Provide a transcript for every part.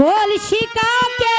কলসিকাকে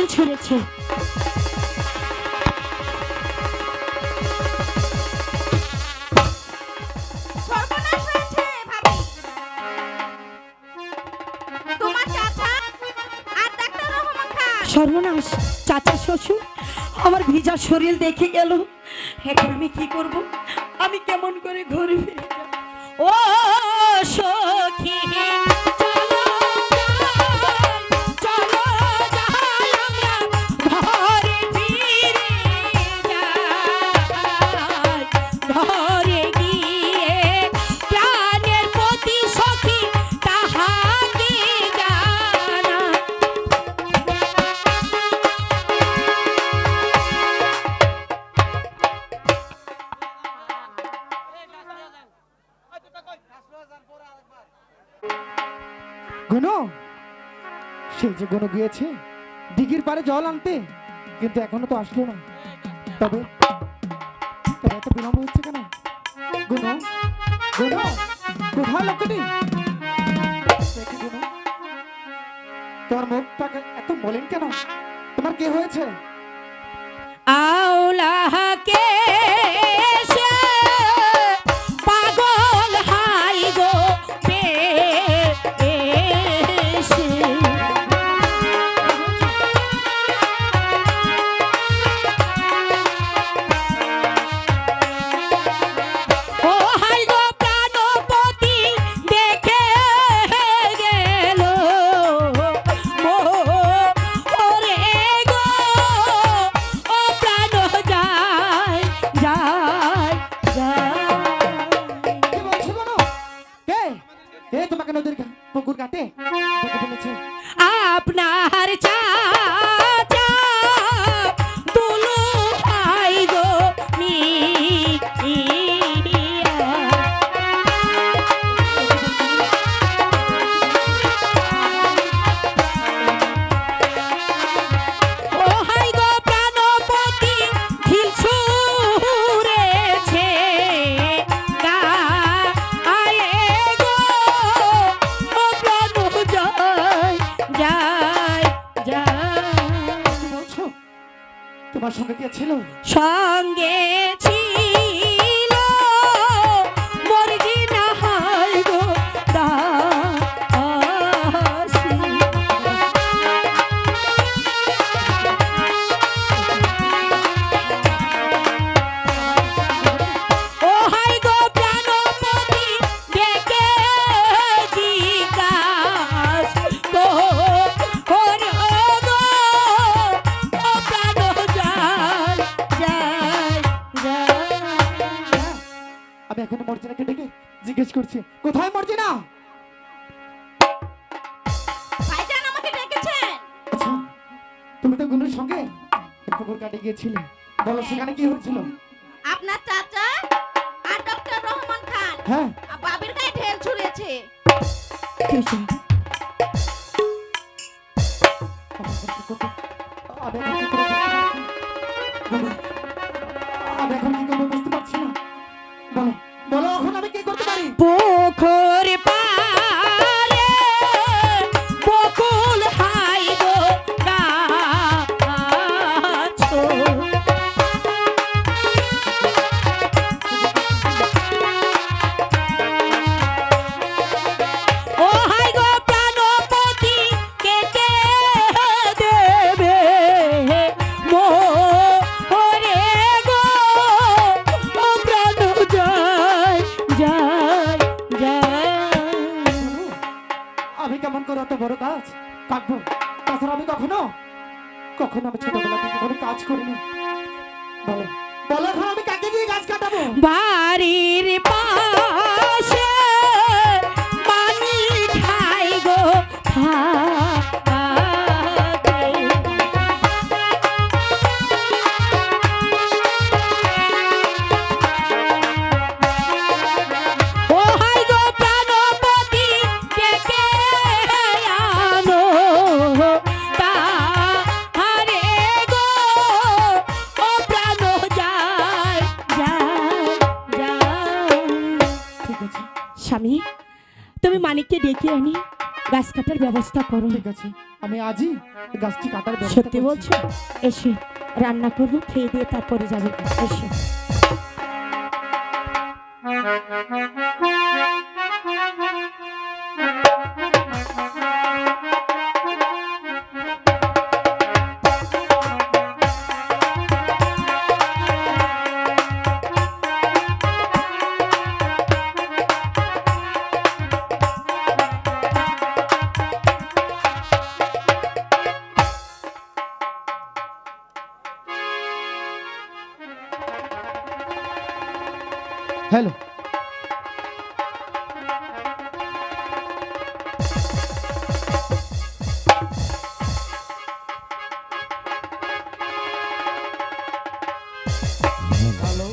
তীর সর্বনাশ চাচা শ্বশুর আমার ভিজা শরীর দেখে গেল। এখন আমি কি করব? আমি কেমন করে ঘুরবি? ঘরে জল আনতে, কিন্তু এখনও তো আসলো না। তবে তবে এত বিলম্ব হচ্ছে কেন? কোথায় লোকটি তোমার মুখটাকে এত মলিন কেন? তোমার কে হয়েছে? আউলাহা কাটে আপনার হয়েছে? আমি কেমন বড় কাজ? কাটবো তাছাড়া আমি কখনো কখনো আমি ছোটবেলা থেকে কোনো কাজ করিনি। বলো বলো এখন আমি কাকে দিয়ে গাছ কাটাবো? বাড়ির স্বামী তুমি মানিককে ডেকে আনি গাছ কাটার ব্যবস্থা করো। ঠিক আছে আমি আজই গাছটি কাটার ব্যবস্থা সত্যি। বলছো? এসে রান্না করব খেয়ে দিয়ে তারপরে যাবে। এসে। হ্যালো।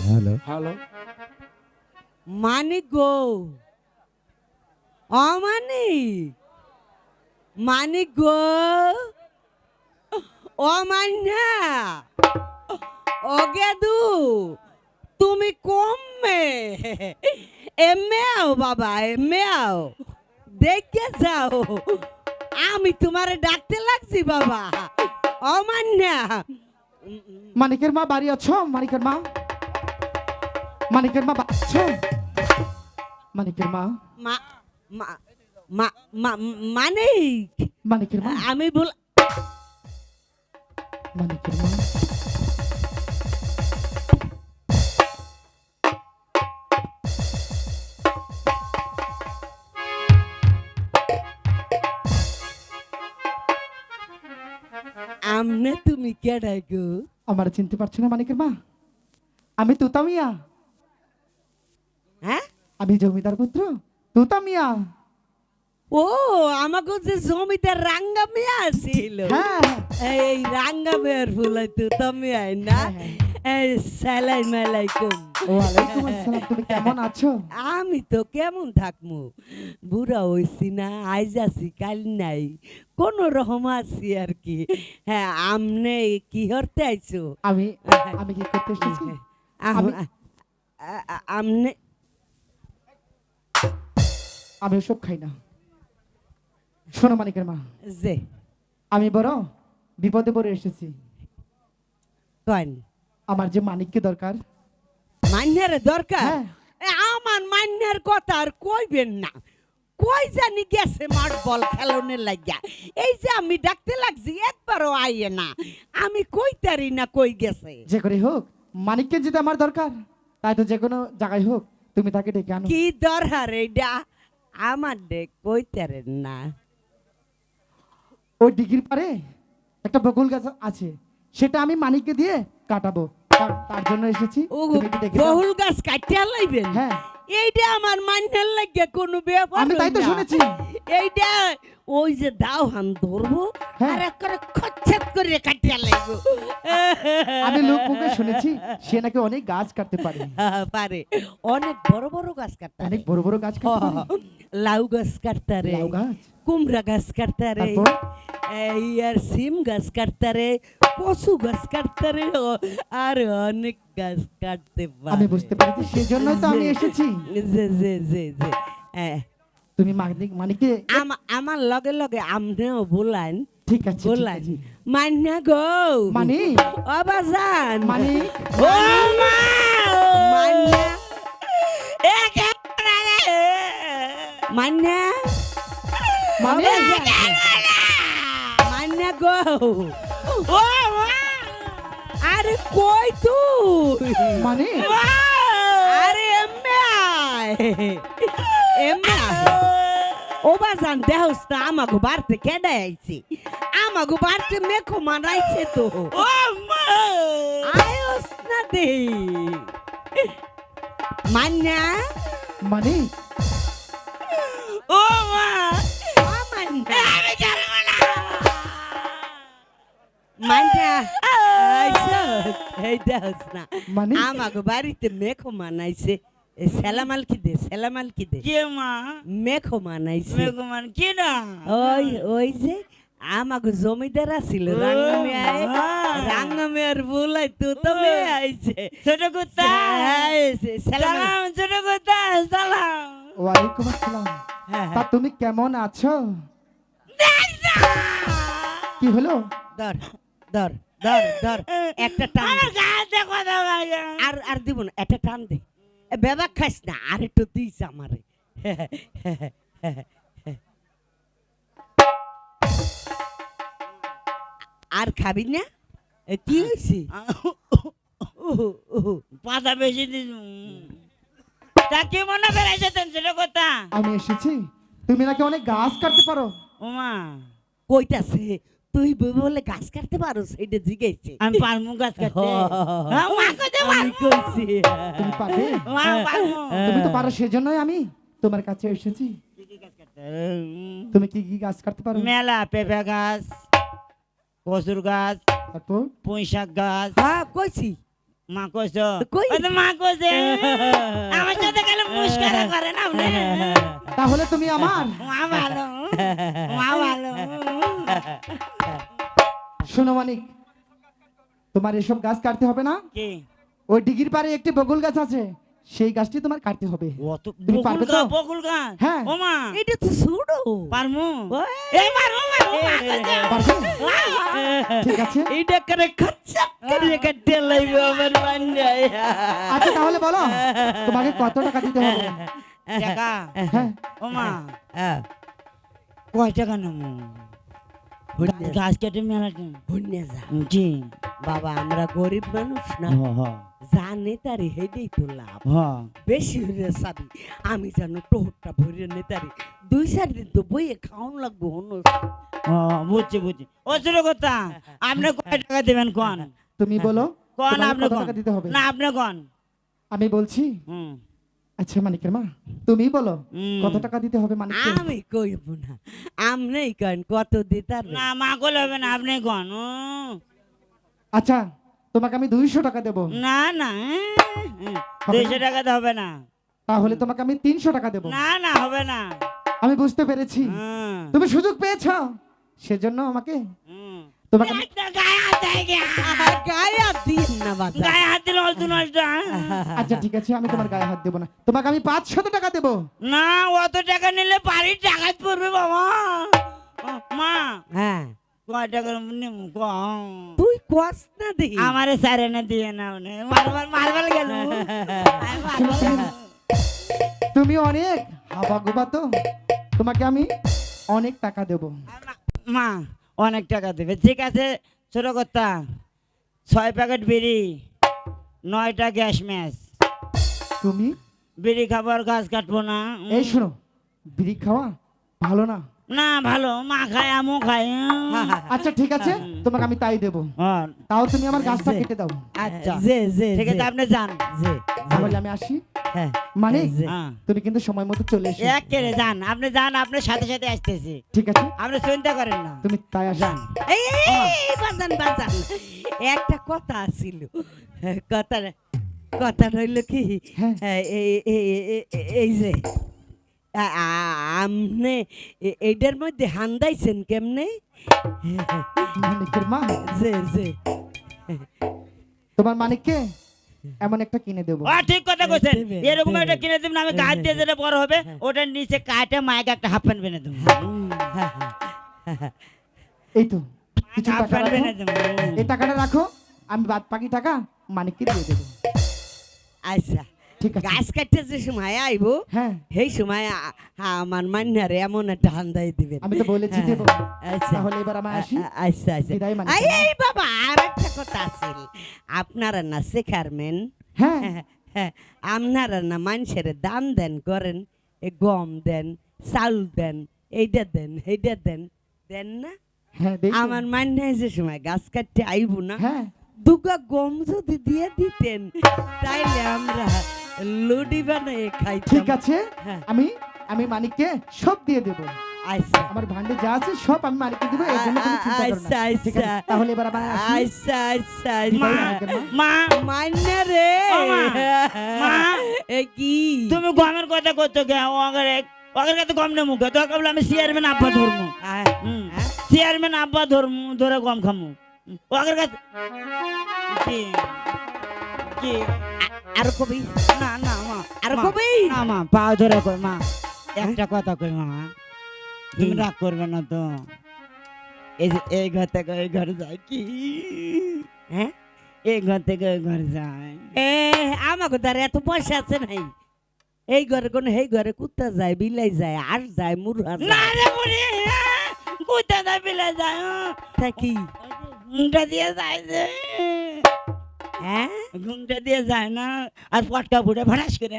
হ্যালো। হ্যালো। মানিক গো। অমানিক মানিক। গো। ও মান্যা। ও গেদু তুমি কমে এমে আও বাবা এমে আও। দেখে যাও আমি তোমারে ডাকতে লাগছি বাবা। অমান্যা। মানিকের মা বাড়ি আছো? মানিকের মা? মানিকের মা আছো? মানিকের মা? মা মা মা মা মানিক। মানিকের মা? আমি বল মানিকের মা? কেডাই গো আমার চিনতে পারছ না মানিকের মা? আমি তুতামিয়া। হ্যাঁ? আমি জমিদার পুত্র। তুতামিয়া। ও আমাকে যে জমিতে রাঙ্গা মেয়ে আসিল হ্যাঁ। এই রাঙ্গা মেয়ের ফুল তো তুমি আই না? হ্যাঁ, এই সালাই মালাইকুম ওয়ালাইকুম আসসালাম। তুমি কেমন আছো? আমি তো কেমন থাকমু? বুড়া হইছি না আইজ আছি কাল নাই। কোন রকম আছি আর কি। হ্যাঁ আমনে কি হরতে আইছো? আমি আমি কি করতে এসেছি? আমনে আমি ওসব খাই না। শোনো মানিকের মা। যে। আমি বড় বিপদে পড়ে এসেছি। আমার যে মানিককে দরকার। মান্যের দরকার? হ্যাঁ। এ, আমার মান্যের কথা আর কইবেন না। কই জানি গেছে মাঠ বল খেলনের লাগিয়া। এই যে আমি ডাকতে লাগছি একবারও আইয়ে না। আমি কইতারি না কই গেছে? যে করে হোক মানিককে যেতে আমার দরকার। তাই তো যে কোনো জায়গায় হোক তুমি তাকে ডেকে আনো। কি দরকার এইটা আমার ডে কইতারেন না? ওই ডিগির পারে একটা বকুল গাছ আছে সেটা আমি মানিককে দিয়ে কাটাবো। তার- জন্য এসেছি। বহুল গাছ কাটিয়া লাইবেন? হ্যাঁ। এইটা আমার মান্যের লাগে কোনো ব্যাপার আমি তাই তো শুনেছি। এইটা ওই যে দাও হান ধরবো হ্যাঁ। আর একবারে খচ্ছাত করে কাটিয়া লাগবো আমি লোক মুখে শুনেছি সে নাকি অনেক গাছ কাটতে পারে। পারে। অনেক বড় বড় গাছ কাটতে অনেক বড় বড় গাছ কাটতে লাউ গাছ কাটতারে। লাউ গাছ? কুমড়া গাছ কাটতে রে এই আর সিম গাছ কাটতে রে কচু গাছ কাটতে রে আর অনেক গাছ কাটতে পারে। আমি বুঝতে পেরেছি সেজন্যই তো আমি এসেছি। যে যে যে যে হ্যাঁ, তুমি মানিক মানিকে আমা- আমার লগে লগে আমনেও বলান। ঠিক আছে বলান। মান্না গো। মানিক অবাজান মানিক ও মা মান্না মান্না মানিক মান্না গো। ও আরে কই তুই? মানিক আরে এম্মে এম্মে ও বাজান দেহস না আমাগো বাড়তে কেডা আইছে আমাগো বাড়তে মেখো মানাইছে তো ও মা আয়স না দে মান্না মানিক ও মা ও মান্না আমি জানব না মান্না আইছো এই দেহস না আমাগো বাড়িতে মেখো মানাইছে সেলামাল কি দে সেলামাল কি দে? কে মা? মানাইছে কে না ওই ওই যে আমাগো জমিদার আছিল রাঙ্গামিয়ায় রাঙ্গামিয়ার বলাই তো তো আইছে। ছোট কুত্তা? সালাম ছোট কুত্তা সালাম। ওয়ালাইকুম আসসালাম। হ্যাঁ, তা তুমি কেমন আছো? কি হলো? ধর ধর ধর ধর একটা টান আর আর দিব না একটা টান দে। বেবা খাস না আর একটু দিস আমারে আর খাবি না কি হয়েছে পাতা বেশি দিস তা কি মনে বেড়াইছে ছোট কথা আমি এসেছি তুমি নাকি অনেক গাছ কাটতে পারো ওমা কইতাছে তুই বই বলে গাছ কাটতে পারো সেটা জিগাইছে আমি পারমু গাছ কাটতে। হ্যাঁ, মা কইতে আমি কইছি তুমি পারবে? তুমি তো পারো সেজন্যই আমি তোমার কাছে এসেছি। তুমি কি কি গাছ কাটতে পারো? মেলা পেঁপে গাছ কচুর গাছ তারপর পুঁই শাক গাছ। হ্যাঁ কইছি। মা কইছ? কই? মা কইছে আমার সাথে গেলে মুস্কারা করে না আপনি? তাহলে তুমি আমার? মা ভালো মা ভালো। শোনো মানিক তোমার এসব গাছ কাটতে হবে না? কি? ওই ডিগির পারে একটি বকুল গাছ আছে সেই গাছটি তোমার কাটতে হবে। অত তুমি পারবে তো? বকুল গাছ? হ্যাঁ। ও মা। এটা তো শুনো পারমু? ওই। এই পারমু পারমু। মা কইছে। পারবে ঠিক আছে। এটা করে খচ্চা করে কাটতে লাইবে আমার বান্যায় আচ্ছা তাহলে বলো তোমাকে কত টাকা দিতে হবে? টাকা? হ্যাঁ। ও মা। হ্যাঁ। কয় টাকা নেব? গাছ কেটে মেলা ভুন্যা যা। জি। বাবা আমরা গরিব মানুষ না। জানে তারি হেডেই তো লাভ। বেশি হইলে চাবি আমি জানো টোহরটা ভরে নেতারি দুই চার দিন তো বইয়ে খাওয়ান লাগবো অন্য বুঝছি বুঝছি। ও ছোট কথা আপনি কয় টাকা দেবেন কোন? তুমি বলো। কোন আপনি কোন? দিতে হবে? না আপনি কোন? আমি বলছি হুম। আচ্ছা মানিকের মা তুমি বলো কত টাকা দিতে হবে মানিককে? আমি কইব না আমনে কেন কত দিতার না মা হবে না আপনি কোন আচ্ছা তোমাকে আমি দুইশো টাকা দেবো। না না দুইশো টাকা তো হবে না। তাহলে তোমাকে আমি তিনশো টাকা দেবো। না না হবে না। আমি বুঝতে পেরেছি। তুমি সুযোগ পেয়েছ। সেজন্য আমাকে। তোমাকে হ্যাঁ? আচ্ছা ঠিক আছে আমি তোমার গায়ে হাত দেবো না। তোমাকে আমি টাকা দেবো। না অত টাকা নিলে বাড়ির টাকা পড়বে বাবা। মা। হ্যাঁ। কয় টাকা নিমু তুই কস না দে আমারে সারে না দিয়ে না। উনি মারবার মারবার গেল। তুমি অনেক হাবা গোবা তো। তোমাকে আমি অনেক টাকা দেবো। মা অনেক টাকা দেবে। ঠিক আছে ছোটো কথা ছয় প্যাকেট বিড়ি নয়টা গ্যাস ম্যাচ তুমি? বিড়ি খাবার গাছ কাটবো না। এই শোনো বিড়ি খাওয়া ভালো না। না ভালো মা খায় আমও খায় আচ্ছা ঠিক আছে তোমাকে আমি তাই দেবো। হ্যাঁ, তাও তুমি আমার গাছটা কেটে দাও। আচ্ছা। যে যে ঠিক আছে আপনি যান। যে তাহলে আমি আসি। হ্যাঁ। মানে হ্যাঁ। তুমি কিন্তু সময় মতো চলে এসো। এক কেড়ে যান আপনি যান আপনার সাথে সাথে আসতেছি। ঠিক আছে। আপনি চিন্তা করেন না। তুমি তাই আসো। যান। এই বাজান বাজান একটা কথা আছিল। কথা কথা রইল কি? হ্যাঁ। এই এই- যে আমনে এইটার মধ্যে হান্দাইছেন কেমনে? মানিকের মা? যে যে তোমার মানিককে এমন একটা কিনে দেবো। ও ঠিক কথা কইছেন। এরকম একটা কিনে দিবেন আমি গাছ দিয়ে যেটা বড় হবে ওটার নিচে কাটে মাইকে একটা হাফ প্যান্ট বেনে দেবো। এই তো কিছু হাফ টাকা প্যান্ট বেনে দেবো। এই টাকাটা রাখো আমি বাদ বাকি টাকা মানিককে দিয়ে দেবো। আচ্ছা। ঠিক আছে। গাছ কাটতে যে সময় আইবো হ্যাঁ। সেই সময় আমার মান্নারে এমন একটা হান্দাই দিবেন। আমি তো বলেছি দেবো আচ্ছা। তাহলে এবার আমি আসি। আচ্ছা আচ্ছা। আই এই বাবা আর একটা কথা আছে। আপনারা না শেখারমেন। হ্যাঁ। হ্যাঁ আপনারা না মানুষের দান দেন করেন এ গম দেন চাউল দেন এইটা দেন এইটা দেন। দেন না? হ্যাঁ আমার মান্নায় যে সময় গাছ কাটতে আইব না হ্যাঁ। দুগা গম যদি দিয়ে দিতেন তাইলে আমরা লুডি বানিয়ে খাইতাম। ঠিক আছে হ্যাঁ। আমি আমি মানিককে সব দিয়ে দেবো। আচ্ছা। আমার ভান্ডে যা আছে সব আমি মানিককে দেবো এর জন্য তুমি চিন্তা করো না আচ্ছা আচ্ছা। তাহলে এবার আমার আসি। আচ্ছা আচ্ছা। মা আচ্ছা মা। মান্না রে। মা। এ কি? তুমি গমের কথা করতে গে ওগের ওগের কাছে গম নেমু গে তো কেবল আমি চেয়ারম্যান আব্বা ধরমু? চেয়ারম্যান আব্বা ধরমু ধরে গম খামু। ওগের কাছে কি? আর কবি? না না মা আর কবি? না মা পা ধরে কই মা। একটা কথা কই মা তুমি রাগ করবে না তো। এই যে এই ঘর থেকে ঘর যায় কি? হ্যাঁ? এই ঘর থেকে ওই ঘর যায় এ আমাকে দ্বারা এত পয়সা আছে নাই। এই ঘরে কোন এই ঘরে কুত্তা যায় বিলাই যায় আর যায় মুরহা না রে বুড়ি কোথা দা বিলে যায় তা কি? ঘুমটা দিয়ে যায় হ্যাঁ? ঘুমটা দিয়ে যায় না আর পটকা ফুটে ভাড়াস করে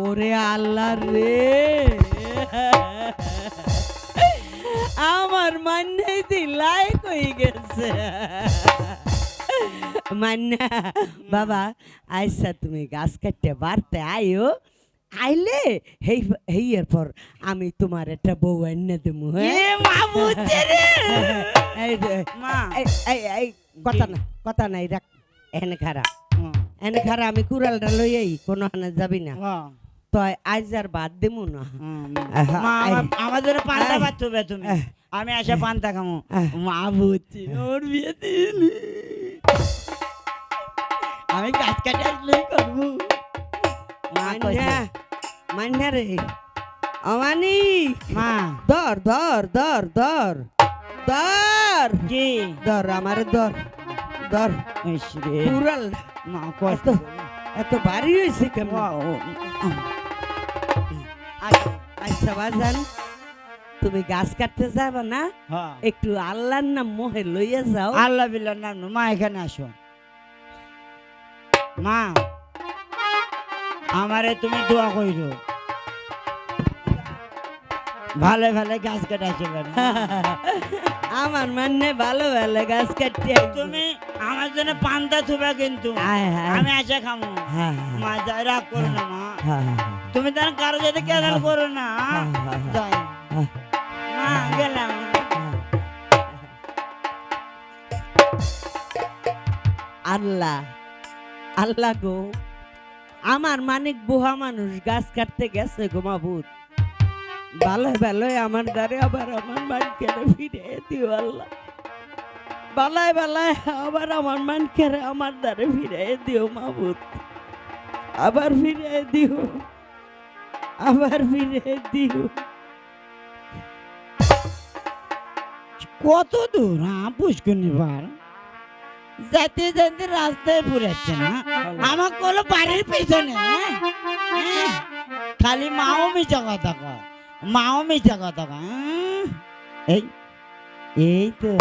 ওরে আল্লাহ রে। আমার মান্নে দিলাই কই গেছে। মান্না বাবা আইসা তুমি গাছ কাটতে বাড়তে আইও। আইলে হেই হেইয়ের পর আমি তোমার একটা বউ এনে দেবো এ মা বুঝছে রে মা। এই এই এই কথা না কথা নাই রাখ এনে খারা এনে খারা আমি কুড়ালটা লই আই কোনো হানে যাবি না। তো আজ আর বাদ দেবো না। জন্য পান্তা। ভাত তুমি। আমি আসে পান্তা খামো। মা বুঝছি ওর বিয়ে দিন আমি গাছ কাটে আসলেই করব। মা কইছে, মান্না মান্না রে। অমানি। মা। ধর ধর ধর ধর। ধর কি ধর আমার ধর ধর ইস রে, কুড়াল মা কষ্ট এত ভারী হয়েছে কেমন? আচ্ছা, বাজান তুমি গাছ কাটতে যাবা না? হ্যাঁ। একটু আল্লাহর নাম মোহে লইয়া যাও। আল্লাহ বিল্লাহ নাম মা এখানে আসো। মা আমারে তুমি দোয়া কইরো। ভালো ভালো গাছ কাটাইছে পারে আমার মানে ভালো ভালো গাছ কাটতে তুমি আমার জন্য পান্তা থুবা কিন্তু। আমি আসে খামো। হ্যাঁ মা যাই রাগ করো না মা। হ্যাঁ তুমি তার কারও যাতে কেদাল করো না। হ্যাঁ, হ্যাঁ, হ্যাঁ। যাই। হ্যাঁ। মা গেলাম। আল্লাহ আল্লাহ গো। আমার মানিক বুহা মানুষ গাছ কাটতে গেছে গো মাবুত ভালো ভালো আমার দ্বারে আবার আমার মানকে ফিরে দিও আল্লাহ। বালায় বালায় আবার আমার মানকে আমার দ্বারে ফিরে দিও মাবুত আবার ফিরে দিও। আবার ফিরে দিও। কত দূর হ্যাঁ পুষ্করণী পার যেতে যেতে রাস্তায় পুরাচ্ছে না? আমার কোনো বাড়ির পেছনে হ্যাঁ? হ্যাঁ? খালি মাও মিছা কথা কয়। মাও মিছা কথা হ্যাঁ? এই এই তো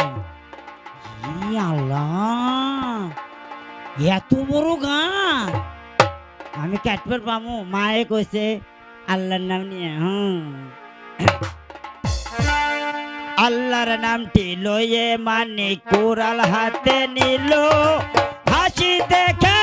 আল্লাহ, এত বড় গান আমি কাটবার পামু মায়ে কইছে, আল্লাহর নাম নিয়ে, হুম আল্লাহর নামটি লয়ে মানে কোরাল হাতে নিল হাসিতে খেলিতে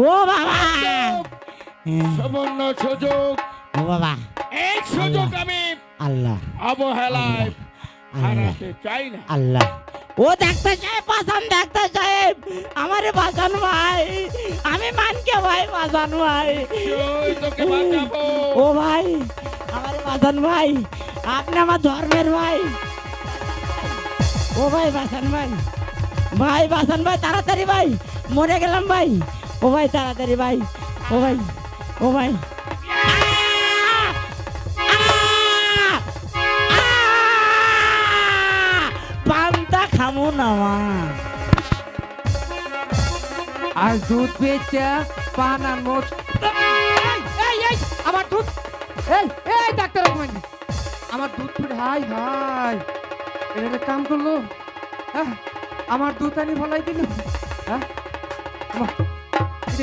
ও বাবা। সামান্য সুযোগ। ও বাবা। এই সুযোগ আমি আল্লাহ। অবহেলায় হারাতে চাই না। আল্লাহ। ও ডাক্তার সাহেব বাঁচান ডাক্তার সাহেব আমারে বাঁচান ভাই আমি মানকে ভাই বাঁচান ভাই। ও ভাই আমার বাঁচান ভাই আপনি আমার ধর্মের ভাই। ও ভাই বাঁচান ভাই। ভাই বাসন ভাই তাড়াতাড়ি ভাই। মরে গেলাম ভাই। ও ভাই তাড়াতাড়ি ভাই। ও ভাই ও ভাই! পান্তা খামু না মা। আর দুধ বেচা পান আর মোট আমার দুধ। এই এই ডাক্তার আমার দুধ ফুট হাই হাই। এটা কাম করল? হ্যাঁ আমার দুধ আনি ফলাই দিল। হ্যাঁ?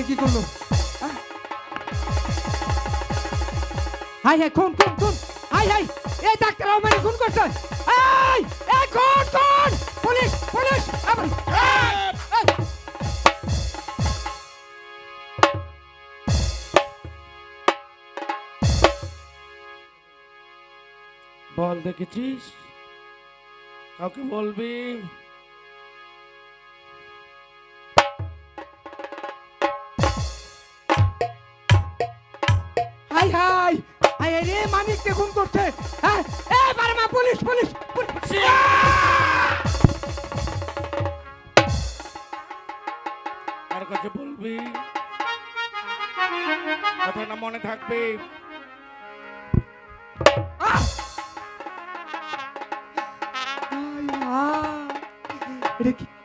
কি করল? হ্যাঁ? হাই হাই কোন কোন কোন হাই হাই, এই ডাক্তার খুন করছে। এই কোন কোন পুলিশ পুলিশ। বল দেখেছিস? কাউকে বলবি? রে মানিক কে খুন করছে? হ্যাঁ? এ বারমা পুলিশ পুলিশ পুলিশ। কাছে বলবি? কথাটা মনে থাকবে। আহ! হাই